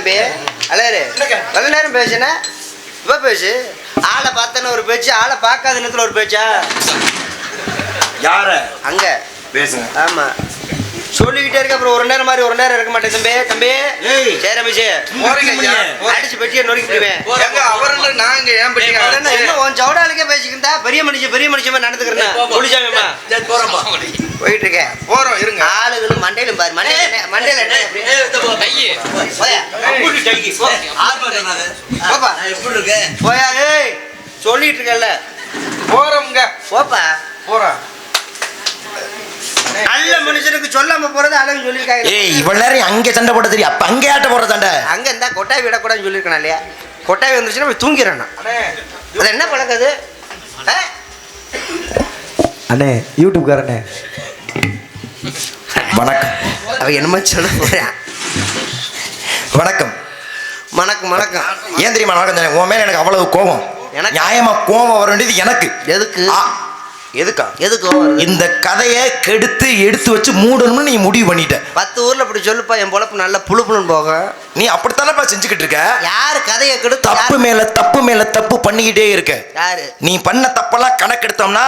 தம்பி. அலையரு நல்ல நேரம் பேசுன இப்போ பேசு ஆளை பார்த்தன ஒரு பேச்சு ஆளை பார்க்காத நேரத்தில் ஒரு பேச்சா? யார? அங்க. பேசுங்க. ஆமா. சொல்லிக்கிட்டே இருக்க அப்புறம் ஒரு நேரம் மாதிரி ஒரு நேரம் இருக்க மாட்டேன் தம்பி. தம்பி. சரி ரமேஷ். அடிச்சு பெட்டியை நொறுக்கிடுவேன் அவருன்னு நாங்க ஏன் பட்டி உன் சவுடாலுக்கே பேசிக்கிட்டா? பெரிய மனுஷன் பெரிய மனுஷன் மாதிரி நடந்துக்கிறேன் குளிச்சாங்கம்மா. போயிட்டு இருக்கேன் போறோம் இருங்க. ஆளுகளும் மண்டையிலும் பாரு. மண்டையில மண்டையில? போயா. சொல்லிட்டு இருக்கல போறோம்ங்க. போப்பா. போறோம் நல்ல மனுஷனுக்கு சொல்லாம போறது அழகு சொல்லியிருக்காங்க. ஏய் இவ்வளவு நேரம் அங்கே சண்டை போட தெரியும் அப்ப அங்கே ஆட்ட போடுற சண்டை. அங்க இருந்தா கொட்டாய் விடக்கூடாதுன்னு சொல்லியிருக்கேன் இல்லையா? கொட்டாய் வந்துருச்சுன்னா போய் அண்ணே. அது என்ன பழக்கம் அது? அண்ணே யூடியூப்காரண்ணே. வணக்கம். அவன் என்னமோ சொல்ல போறான். வணக்கம். வணக்கம் வணக்கம். ஏன் தெரியுமா வணக்கம்? உன் மேல எனக்கு அவ்வளவு கோபம். எனக்கு? நியாயமா கோபம் வர வேண்டியது எனக்கு. எதுக்கு? எதுக்கா? எதுக்கு? இந்த கதையை கெடுத்து எடுத்து வச்சு மூடணும்னு நீ முடிவு பண்ணிட்ட. பத்து ஊர்ல இப்படி சொல்லுப்பா என் பொழப்பு நல்ல புழு புழுன்னு போகும் நீ அப்படித்தானப்பா செஞ்சுக்கிட்டு இருக்க? யாரு கதையை கெடுத்து தப்பு மேல தப்பு மேல தப்பு பண்ணிக்கிட்டே இருக்க. யாரு? நீ பண்ண தப்பெல்லாம் கணக்கெடுத்தோம்னா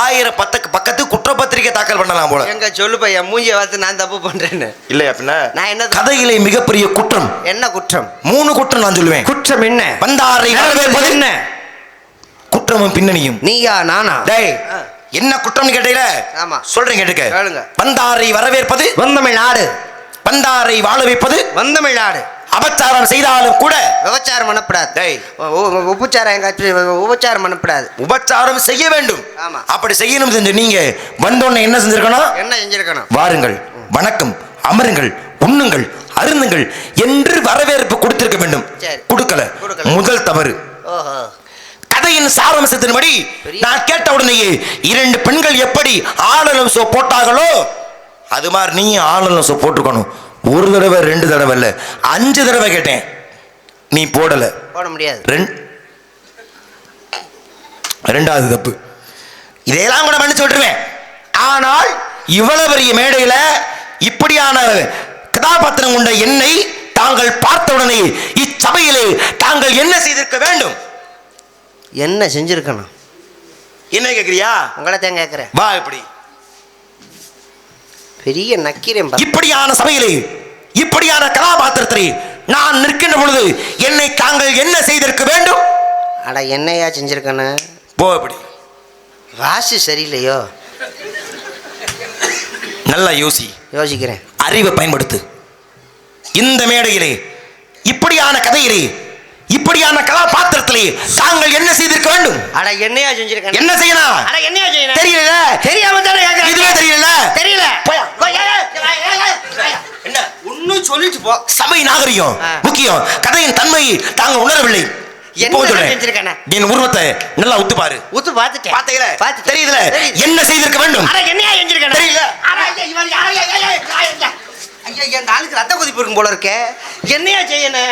ஆயிரம் பத்துக்கு பக்கத்து குற்றப்பத்திரிக்கை தாக்கல் பண்ணலாம் போல. எங்க சொல்லுப்பா என் மூஞ்சியை பார்த்து நான் தப்பு பண்றேன்னு. இல்லையா பின்ன? நான் என்ன கதையிலே மிகப்பெரிய குற்றம். என்ன குற்றம்? மூணு குற்றம் நான் சொல்லுவேன். குற்றம் என்ன? வந்தாரை என்ன? குற்றமும் பின்னணியும். நீயா நானா? டேய். என்ன குற்றம்னு கேட்டீல ஆமா. சொல்றேன் கேட்டுக்க. கேளுங்க. வந்தாரை வரவேற்பது வந்தமிழ்நாடு. வந்தாரை வாழ வைப்பது வந்தமிழ்நாடு. அபச்சாரம் செய்தாலும் கூட விபச்சாரம் பண்ணப்படாது. உபச்சாரம் எங்காச்சும் உபச்சாரம் பண்ணப்படாது. உபச்சாரம் செய்ய வேண்டும். ஆமா. அப்படி செய்யணும் செஞ்சு நீங்க வந்தோடனே என்ன செஞ்சிருக்கணும்? என்ன செஞ்சிருக்கணும்? வாருங்கள் வணக்கம் அமருங்கள் உண்ணுங்கள் அருந்துங்கள் என்று வரவேற்பு கொடுத்திருக்க வேண்டும். கொடுக்கல. கொடுக்கல. முதல் தவறு. ஓஹோ. கதையின் சாரம்சத்தின்படி நான் கேட்ட உடனேயே இரண்டு பெண்கள் எப்படி ஆளலம் சோ போட்டாங்களோ அது மாதிரி நீ ஆளலம் சோ போட்டுக்கணும். ஒரு தடவை ரெண்டு தடவை இல்ல. அஞ்சு தடவை கேட்டேன். நீ போடல. போட முடியாது. ரெண் ரெண்டாவது தப்பு. இதையெல்லாம் கூட மன்னிச்சு விட்டுருவேன். ஆனால் இவ்வளவு பெரிய மேடையில இப்படியான கதாபாத்திரம் கொண்ட என்னை தாங்கள் பார்த்தவுடனே இச்சபையிலே தாங்கள் என்ன செய்திருக்க வேண்டும்? என்ன செஞ்சிருக்கணும்? என்ன கேக்குறியா? உங்களை தான் கேட்குறேன் வா இப்படி. பெரிய நக்கிறேன் பாரு. இப்படியான சபையிலே இப்படியான கதாபாத்திரத்திலே நான் நிற்கின்ற பொழுது என்னை தாங்கள் என்ன செய்திருக்க வேண்டும்? அட என்னையா செஞ்சிருக்கணும்? போ இப்படி. ராசி சரியில்லையோ? நல்லா யோசி. யோசிக்கிறேன். அறிவை பயன்படுத்து. இந்த மேடையிலே இப்படியான கதையிலே இப்படியான கதாபாத்திரத்திலே தாங்கள் என்ன செய்திருக்க வேண்டும்? அட என்னையா செஞ்சிருக்கணும் என்ன செய்யணும்? அட என்னையா செய்யணும்? தெரியல. தெரியாம தானே இதுவே தெரியல. தெரியல. என்ன ஒன்னும் சொல்லிட்டு போ. சபை நாகரிகம். முக்கியம். கதையின் தன்மையை தாங்கள் உணரவில்லை. என்ன. செஞ்சிருக்கேனே? என் உருவத்தை நல்லா உத்து பாரு. ஊத்து பார்த்துட்டேன் பாத்தீங்களா பார்த்துட்டேன். தெரியுதுல தெரியுது. என்ன செய்திருக்க வேண்டும்? அட என்னையா செஞ்சிருக்கணும் தெரியல. ஐயா, என் ஆளுக்கு ரத்த கொதிப்பு இருக்கும் போல இருக்கே. என்னையா செய்யணும்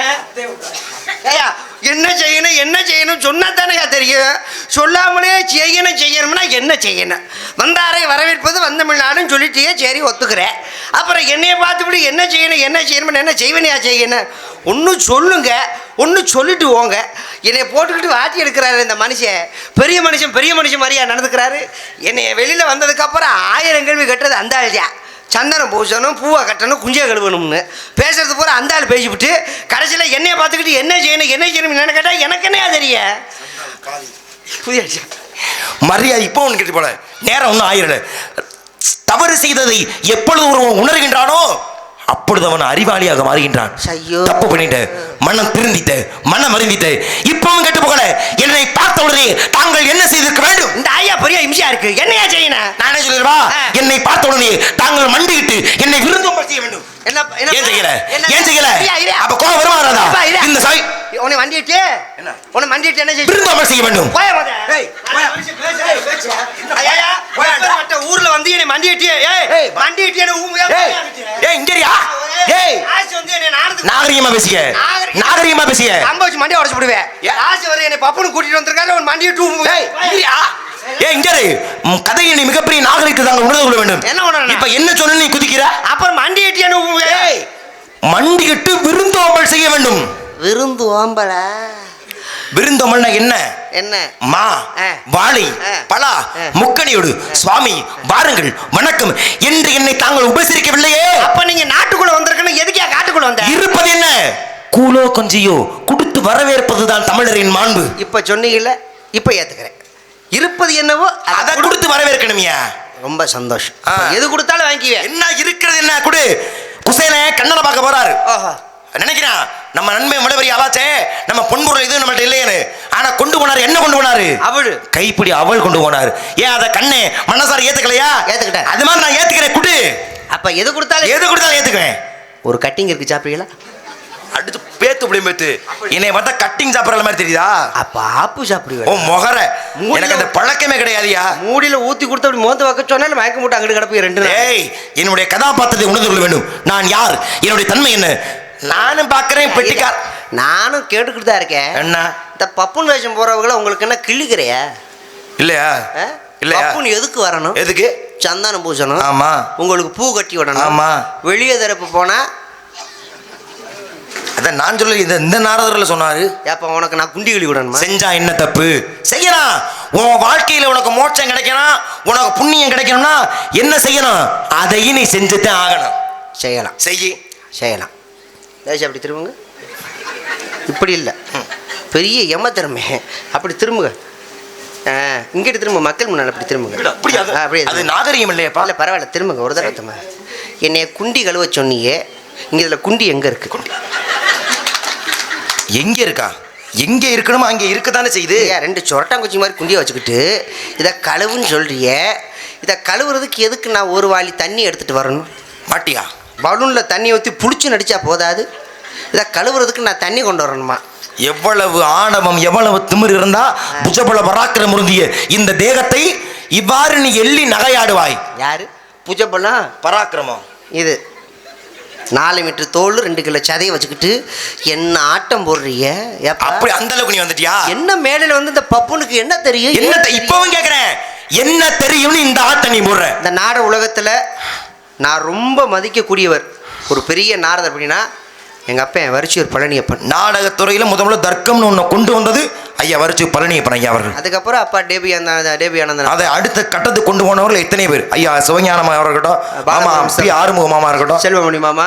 ஐயா என்ன செய்யணும் என்ன செய்யணும் சொன்னா தானேயா தெரியும்? சொல்லாமலே செய்யணும் செய்யணும்னா என்ன செய்யணும் வந்தாரை வரவேற்பது வந்தமிழ்நாடுன்னு சொல்லிட்டே சரி ஒத்துக்கிறேன் அப்புறம் என்னைய பார்த்துப்படி என்ன செய்யணும் என்ன செய்யணும்னு என்ன செய்வனையா செய்யணும் ஒன்று சொல்லுங்க ஒன்று சொல்லிட்டு ஓங்க என்னை போட்டுக்கிட்டு வாட்டி எடுக்கிறாரு இந்த மனுஷன். பெரிய மனுஷன் பெரிய மனுஷன் மாதிரியா நடந்துக்கிறாரு. என்னை வெளியில் வந்ததுக்கப்புறம் ஆயிரம் கேள்வி கட்டுறது அந்த ஆள் சந்தனம் பூசணும் பூவை கட்டணும் குஞ்சியை கழுவணும்னு. பேசுறது பூரா அந்த ஆள் பேசிவிட்டு கடைசியில் என்னையை பார்த்துக்கிட்டு என்ன செய்யணும் என்ன செய்யணும்? என்னென்னு கேட்டால் எனக்கு என்னையா தெரிய? புதிய மரியாதை இப்போ ஒன்று கேட்டு போல. நேரம் ஒன்றும் ஆயிரல. தவறு செய்ததை எப்பொழுது ஒருவன் உணர்கின்றானோ அப்பொழுது அவன் அறிவாளியாக மாறுகின்றான். தப்பு பண்ணிட்ட மனம் திருந்திட்ட மனம் அறிந்திட்ட இப்பவும் கெட்டு போகல. என்னை பார்த்த உடனே தாங்கள் என்ன செய்திருக்க வேண்டும்? இந்த ஐயா பெரிய இம்சையா இருக்கு. என்னையா செய்யணும் நானே சொல்லிடுவா. என்னை பார்த்த உடனே தாங்கள் மண்டியிட்டு என்னை விருந்தோம்பல் செய்ய வேண்டும். என்ன என்ன- ஏன் செய்யல? என்ன- ஏன் செய்யல. அப்ப கோவம் வருமா வராதா? இந்த சபை உன்னை வண்டிட்டு என்ன? உன்னை வண்டிட்டு என்ன செய்ய விருந்தோம்பல் செய்ய வேண்டும். போய போயா. ஊர்ல வந்து என்னை மண்டிட்டு ஏய் ஏய், மண்டிட்டு என்ன ஊமையா ஏய் ஏய் இங்கறியா ஏய். ஆசி வந்து என்னை நாடத்துக்கு நாகரிகமா பேசிக்க. நாகரிகம். பேசிக்க. அம்ப வச்சு மண்டியை உடச்சு ஏ. ஆசி வர என்னை பப்புனு கூட்டிட்டு வந்திருக்காரு உன் மண்டியை டூ ஏய் இங்கறியா ஏய் இங்கரு கதையை நீ மிகப்பெரிய நாகரிகத்தை தாங்க உணர்ந்து கொள்ள வேண்டும். என்ன உணரணும்? இப்ப என்ன சொன்ன நீ குதிக்கிற? அப்புறம் மண்டி எட்டி என்ன ஊ- ஏய் மண்டியிட்டு விருந்தோம்பல் செய்ய வேண்டும். விருந்து ஓம்பல? விருந்தோம்பல்னா என்ன? என்ன? மா. வாழை. பலா. முக்கணியோடு சுவாமி வாருங்கள் வணக்கம். என்று என்னை தாங்கள் உபசரிக்கவில்லையே? அப்ப நீங்க நாட்டுக்குள்ள வந்திருக்கணும் எதுக்கே காட்டுக்குள்ள வந்த? இருப்பது என்ன? கூலோ கொஞ்சியோ கொடுத்து வரவேற்பதுதான் தமிழரின் மாண்பு. இப்ப சொன்னீங்கல்ல இப்ப ஏத்துக்கிறேன். இருப்பது என்னவோ அதை அதை கொடு. கொடுத்து வரவேற்கணுமியா? ரொம்ப சந்தோஷம். எது கொடுத்தாலும் வாங்கிக்குவேன் என்ன இருக்கிறது என்ன? குடு. குசேன கண்ணனை பார்க்க போறாரு. நினைக்கிறான். நம்ம நன்மை மலைவரி ஆவாச்சே நம்ம பொன்பொருள் இது நம்மள்ட்ட இல்லையேன்னு. ஆனா கொண்டு போனாரு என்ன கொண்டு போனாரு? அவளு. கைப்பிடி அவள் கொண்டு போனாரு. ஏன் அத கண்ணே மனசார ஏத்துக்கலையா? ஏத்துக்கிட்டேன். அது மாதிரி நான் ஏத்துக்கிறேன் குடு. அப்ப எது கொடுத்தாலும் எது கொடுத்தாலும் ஏத்துக்குவேன் ஒரு கட்டிங் இருக்கு சாப்பிடுவீங்களா அடுத்து பேத்து புளியும் பேத்து. என்னை பார்த்தா கட்டிங் சாப்பிடுற மாதிரி தெரியுதா? அப்ப ஆப்பு ஓ சாப்பிடுவீங்க முகர எனக்கு அந்த பழக்கமே கிடையாதுயா? மூடியில ஊத்தி கொடுத்து அப்படி மோந்து வைக்க சொன்னாலும் மயக்க மூட்டை அங்கிட்டு கிடப்பு ரெண்டு ஏய் என்னுடைய கதாபாத்திரத்தை உணர்ந்து கொள்ள வேண்டும். நான் யார்? என்னுடைய தன்மை என்ன? நானும் பார்க்கிறேன் பெட்டிக்கார். நானும் கேட்டுக்கிட்டு தான் இருக்கேன். என்ன? இந்த பப்புன் வேஷம் போறவங்கள உங்களுக்கு என்ன கிள்ளுக்கிறையா? இல்லையா? இல்லையா? பப்புன் எதுக்கு வரணும்? எதுக்கு? சந்தானம் பூசணும். ஆமா. உங்களுக்கு பூ கட்டி விடணும். ஆமா. வெளியே தரப்பு போனா? அதான் நான் சொல்ல இந்த இந்த நாரதர்ல சொன்னாரு. ஏப்பா உனக்கு நான் குண்டி கழி விடணுமா? செஞ்சா என்ன தப்பு? செய்யலாம் உன் வாழ்க்கையில உனக்கு மோட்சம் கிடைக்கணும் உனக்கு புண்ணியம் கிடைக்கணும்னா என்ன செய்யணும்? அதையும் நீ செஞ்சுதான் ஆகணும். செய்யலாம். செய்யி. செய்யலாம். தேசி அப்படி திரும்புங்க. இப்படி இல்லை. பெரிய எம திறமை அப்படி திரும்புங்க. இங்கிட்டு திரும்ப மக்கள் முன்னால் அப்படி திரும்புங்க. அப்படியே அது. நாகரிகம் இல்லையாப்பா. இல்ல பரவாயில்ல திரும்புங்க. ஒரு தடவை திரும்ப என்னைய குண்டி கழுவ சொன்னியே இங்க இதுல குண்டி எங்க இருக்கு? எங்க இருக்கா? எங்க இருக்கணுமோ? அங்க இருக்கத்தானே செய்யுது. ஏன் ரெண்டு சொரட்டாங்குச்சி மாதிரி குண்டியை வச்சுக்கிட்டு இதை கழுவுன்னு சொல்றியே இதை கழுவுறதுக்கு எதுக்கு நான் ஒரு வாளி தண்ணி எடுத்துட்டு வரணும்? மாட்டியா? பலூன்ல தண்ணி ஊற்றி புளிச்சு நடிச்சா போதாது? இதை கழுவுறதுக்கு நான் தண்ணி கொண்டு வரணுமா? எவ்வளவு ஆணவம் எவ்வளவு திமிர் இருந்தா புஜபல பராக்கிரம் உருந்திய. இந்த தேகத்தை இவ்வாறு நீ எள்ளி நகையாடுவாய். யாரு? புஜப்பெல்லாம் பராக்கிரமம் இது. நாலு மீட்டர் தோல் ரெண்டு கிலோ சதையை வச்சுக்கிட்டு என்ன ஆட்டம் போடுறிய அப்படி அந்த அளவுக்கு நீ வந்துட்டியா? என்ன மேடையில் வந்து இந்த பப்புனுக்கு என்ன தெரியும்? என்ன இப்பவும் கேக்குறேன் என்ன தெரியும்னு இந்த ஆட்டை நீ போடுற? இந்த நாட உலகத்தில் நான் ரொம்ப மதிக்கக்கூடியவர். ஒரு பெரிய நாரதர் அப்படின்னா எங்கள் அப்பா என் வரிச்சியூர் பழனியப்பன். நாடகத்துறையில முத முதல்ல தர்க்கம்னு ஒண்ணு கொண்டு வந்தது ஐயா வரிச்சு பழனியப்பன் ஐயா அவர்கள். அதுக்கப்புறம் அப்பா டேபி அந்த டேபி ஆனந்தன். அதை அடுத்த கட்டத்துக்கு கொண்டு போனவர்கள் எத்தனை பேர்? ஐயா சிவஞானம் இருக்கட்டும் மாமா பி ஆறுமுக மாமா இருக்கட்டும் செல்வமணி மாமா.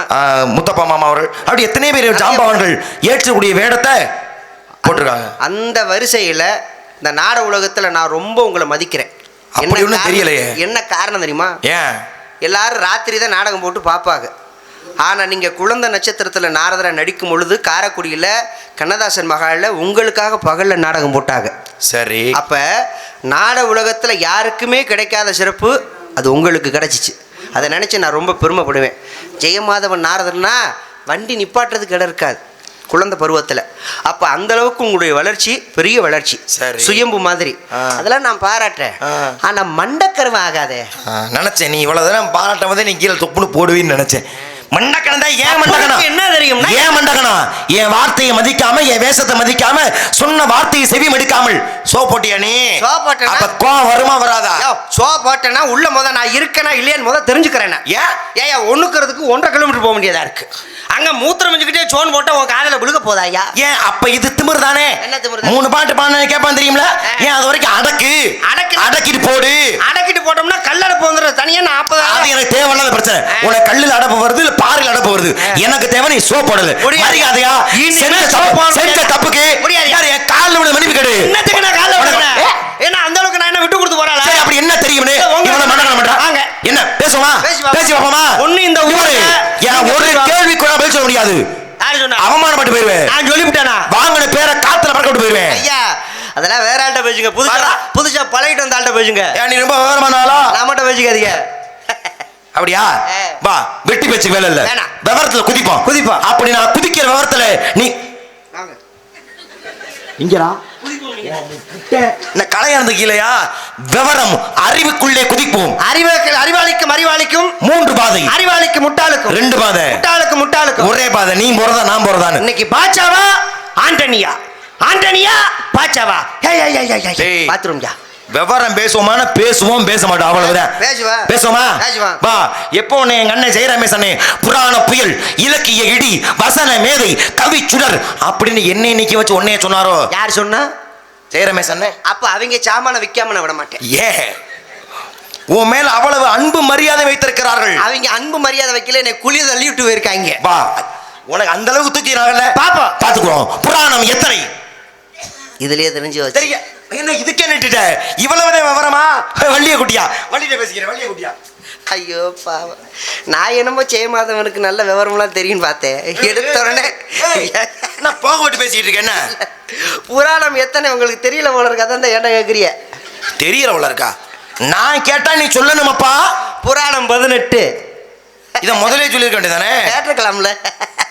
முத்தப்பா மாமா அவர்கள். அப்படி எத்தனை பேர் ஜாம்பவான்கள் ஏற்றக்கூடிய வேடத்தை போட்டிருக்காங்க. அந்த வரிசையில் இந்த நாட உலகத்தில் நான் ரொம்ப உங்களை மதிக்கிறேன். என்ன தெரியலையே. என்ன காரணம் தெரியுமா? ஏன்? எல்லாரும் ராத்திரி தான் நாடகம் போட்டு பார்ப்பாங்க. ஆனால் நீங்கள் குழந்தை நட்சத்திரத்தில் நாரதரை நடிக்கும் பொழுது காரைக்குடியில் கண்ணதாசன் மகாலில் உங்களுக்காக பகலில் நாடகம் போட்டாங்க. சரி. அப்போ நாட உலகத்தில் யாருக்குமே கிடைக்காத சிறப்பு அது உங்களுக்கு கிடைச்சிச்சு. அதை நினச்சி நான் ரொம்ப பெருமைப்படுவேன். ஜெயமாதவன் நாரதர்னா வண்டி நிப்பாட்டுறதுக்கு இடம் இருக்காது. குழந்தை பருவத்தில். அப்போ அந்த அளவுக்கு உங்களுடைய வளர்ச்சி பெரிய வளர்ச்சி. சரி. சுயம்பு மாதிரி. அதெல்லாம் நான் பாராட்டுறேன். ஆனால் மண்டக்கருவ ஆகாதே. நினைச்சேன். நீ இவ்வளவு தூரம் பாராட்டம் போதே நீ கீழே தொப்புன்னு போடுவீன்னு நினைச்சேன். மண்டக்கணம் தான் ஏன் மண்டக்கணம்? என்ன தெரியும்னா? ஏன் மண்டக்கணம்? என் வார்த்தையை மதிக்காம என் வேஷத்தை மதிக்காம சொன்ன வார்த்தையை செவி மடிக்காமல். சோ போட்டியா நீ? சோ போட்டேனா? அப்ப கோவம் வருமா வராதா? யோ, ஷோ போட்டேன்னா உள்ள முத நான் இருக்கேனா இல்லையான்னு முத தெரிஞ்சுக்கிறேன். ஏன்? ஏயா ஒண்ணுக்கிறதுக்கு ஒன்றரை கிலோமீட்டர் போக வேண்டியதா இருக்கு. அங்க மூத்திரம் வச்சுக்கிட்டே சோன் போட்டா உன் காதுல விழுக போதா ஐயா ஏன் அப்ப இது திமிர் தானே என்ன திமிரு? மூணு பாட்டு பாடின கேட்பான் தெரியுமில. ஏன் அது வரைக்கும் அடக்கு அடக்கு. அடக்கிட்டு போடு அடக்கிட்டு போட்டோம்னா கல்லடப்பு வந்துடும் தனியா அது நாற்பதாயிரம் எனக்கு தேவையில்லாத பிரச்சனை. உனக்கு கல்லுல அடப்பு வருது இல்ல பாறையில் அடப்பு வருது எனக்கு தேவை நீ சோ போடல. மரியாதையா செஞ்ச போட. தப்புக்கு. யார் என் காலில் விட மன்னிப்பு கேடு என்னத்துக்கு நான் காலைல விடுறேன் ஏ, ஏன்னா அந்த அளவுக்கு நான் என்ன விட்டு கொடுத்து போறாளா சரி அப்படி என்ன தெரியும்னு இல்ல, உங்க- இவனை மண்டனம் பண்றா வாங்க. என்ன பேசுமா பேசி பாப்போம். பேசி பாப்போமா ஒண்ணு இந்த ஊர்ல இவரு, என் நீங்க ஒரு போய் வா. கேள்வி கூட பதில் சொல்ல முடியாது யாரு சொன்னா? அவமானப்பட்டு போயிருவேன். நான் சொல்லிவிட்டேனா? வாங்கின பேரை காத்துல பறக்க விட்டு போயிருவேன். ஐயா அதெல்லாம் வேற ஆள்கிட்ட பேசுங்க. புதுசா. புதுசா பழகிட்டு வந்த ஆள்கிட்ட பேசுங்க. ஏன் நீ ரொம்ப விவரமான ஆளா நான் மட்டும் பேசிக்காதீங்க. அப்படியா. வா வெட்டி பேச்சு வேலை இல்ல. வேணாம். விவரத்துல குதிப்போம். குதிப்போம். அப்படி நான் குதிக்கிற விவரத்துல நீ வாங்க. இங்கடா. இந்த கலையானது கீழையா? விவரம் அறிவுக்குள்ளே குதிப்போம். அறிவாளிக்கும் அறிவாளிக்கும் அறிவாளிக்கும். மூன்று பாதை. அறிவாளிக்கு முட்டாளுக்கும். ரெண்டு பாதை. முட்டாளுக்கு முட்டாளுக்கும். ஒரே பாதை. நீ போறதா நான் போறதான்னு. இன்னைக்கு பாச்சாவா ஆண்டனியா. ஆண்டனியா பாச்சாவா. பாத்ரூம் யா. விவரம் பேசுவோமான பேசுவோம் பேச மாட்டோம் அவ்வளவுதான் பேசுவா. பேசுவோமா? பேசுவா. வா. எப்போ உன்னை எங்க அண்ணன் ஜெயரமேஷ் அண்ணே புராண புயல் இலக்கிய இடி வசன மேதை கவி சுடர் அப்படின்னு என்னை நிக்க வச்சு உன்னைய சொன்னாரோ? யார் சொன்னா? ஜெயரமேஷ் அண்ணன் அப்ப அவங்க சாமான விக்காம நான் விட மாட்டேன். ஏ உன் மேல அவ்வளவு அன்பு மரியாதை வைத்திருக்கிறார்கள். அவங்க அன்பு மரியாதை வைக்கல என்னை குளிய தள்ளி விட்டு போயிருக்காங்க. வா. உனக்கு அந்த அளவுக்கு தூக்கிறாங்கல்ல பாப்போம். பாத்துக்குறோம் புராணம் எத்தனை? இதுலயே தெரிஞ்சு தெரிய? என்ன இதுக்கே நிட்டுட்ட இவ்வளவுதான் விவரமா? வள்ளிய குட்டியா வள்ளியிட்ட பேசிக்கிறேன் வள்ளிய குட்டியா ஐயோ பாவம். நான் என்னமோ செய்ய மாதவனுக்கு நல்ல விவரம்லாம் தெரியும் பார்த்தேன். எடுத்த உடனே நான் போக விட்டு பேசிட்டு இருக்கேன் என்ன? புராணம் எத்தனை உங்களுக்கு தெரியல போல இருக்கு? அதான் ஏன்டா கேட்குறிய தெரியறவள இருக்கா? நான் கேட்டா நீ சொல்லணுமாப்பா. புராணம் பதினெட்டு. இத முதலே சொல்லிருக்க வேண்டியதானே? கேட்டிருக்கலாம்ல.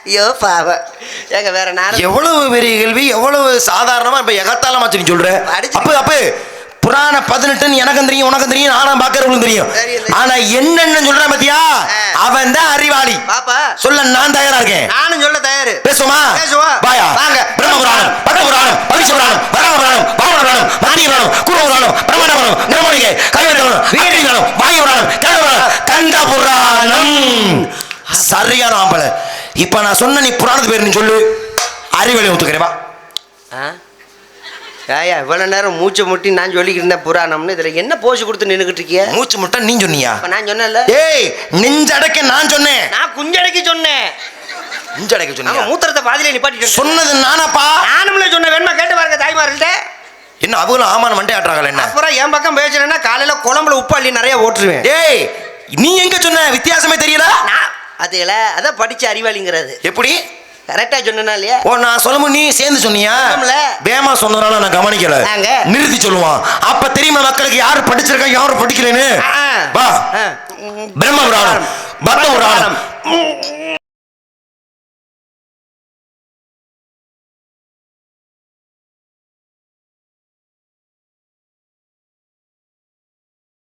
ஐயோ பாவம். ஏங்க வேற நேரம் எவ்வளவு பெரிய கேள்வி எவ்வளவு சாதாரணமா இப்ப எகத்தாலமா சொல்லி சொல்ற? அடிச்சு- அப்ப அப்ப புராண பதினெட்டுன்னு எனக்கும் தெரியும் உனக்கும் தெரியும் நானும் பாக்குறவங்களும் தெரியும். ஆனா என்னன்னு சொல்றான் பாத்தியா. அவன் தான் அறிவாளி. சொல்ல நான் தயாரா இருக்கேன். நானும் சொல்ல தயாரு. பேசுவோமா? பேசுவோம். வாயா. வாங்க. பிரம்ம புராணம் பட்ட புராணம் பவிஷ புராணம் வராம புராணம் பாவன புராணம் மத்திய புராணம் குரு புராணம் பிரம்மண புராணம் நிர்மணிகை கவித புராணம் புராணம் வாயு புராணம் தேவ புராணம் கந்த புராணம் சரியான ஆம்பளை. இப்ப நான் சொன்ன நீ புராணத்து பேர் நீ சொல்லு. அறிவலை ஒத்துக்கிறேன் வா. ஆ? ஏயா இவ்வளோ நேரம் மூச்சை முட்டி நான் சொல்லிக்கிட்டு இருந்தேன் புராணம்னு இதில் என்ன போச்சு கொடுத்து நின்றுக்கிட்டு இருக்கிய? மூச்சு முட்டை நீ சொன்னியா? அப்ப நான் சொன்னேன்ல. ஏய் நெஞ்சடக்க நான் சொன்னேன். நான் குஞ்சடைக்கு சொன்னேன். நெஞ்சடக்க ஆமா சொன்னியா மூத்திரத்தை பாதியில நிப்பாட்டி சொன்னது நானாப்பா? நானும்ல சொன்ன வேணுமா கேட்டு பாருங்க தாய்மார்கள்ட்ட. என்ன அவங்களும் ஆமான்னு மண்டே ஆட்டுறாங்களே என்ன? அப்புறம் என் பக்கம் பேசுறேன்னா காலையில குழம்புல உப்பு அள்ளி நிறைய ஓட்டுருவேன். டேய் நீ எங்க சொன்ன? வித்தியாசமே தெரியல? நான் அதுல அதான் படிச்ச அறிவாளிங்கிறது. எப்படி? கரெக்டா சொன்னா இல்லையா? ஓ நான் சொல்லும்போது நீ சேர்ந்து சொன்னியா. பேமா சொன்னதுனால நான் கவனிக்கல. நிறுத்தி சொல்லுவான். அப்ப தெரியுமா மக்களுக்கு யாரு படிச்சிருக்கா யாரு படிக்கலன்னு. வா. பிரம்ம புராணம் பத்ம புராணம்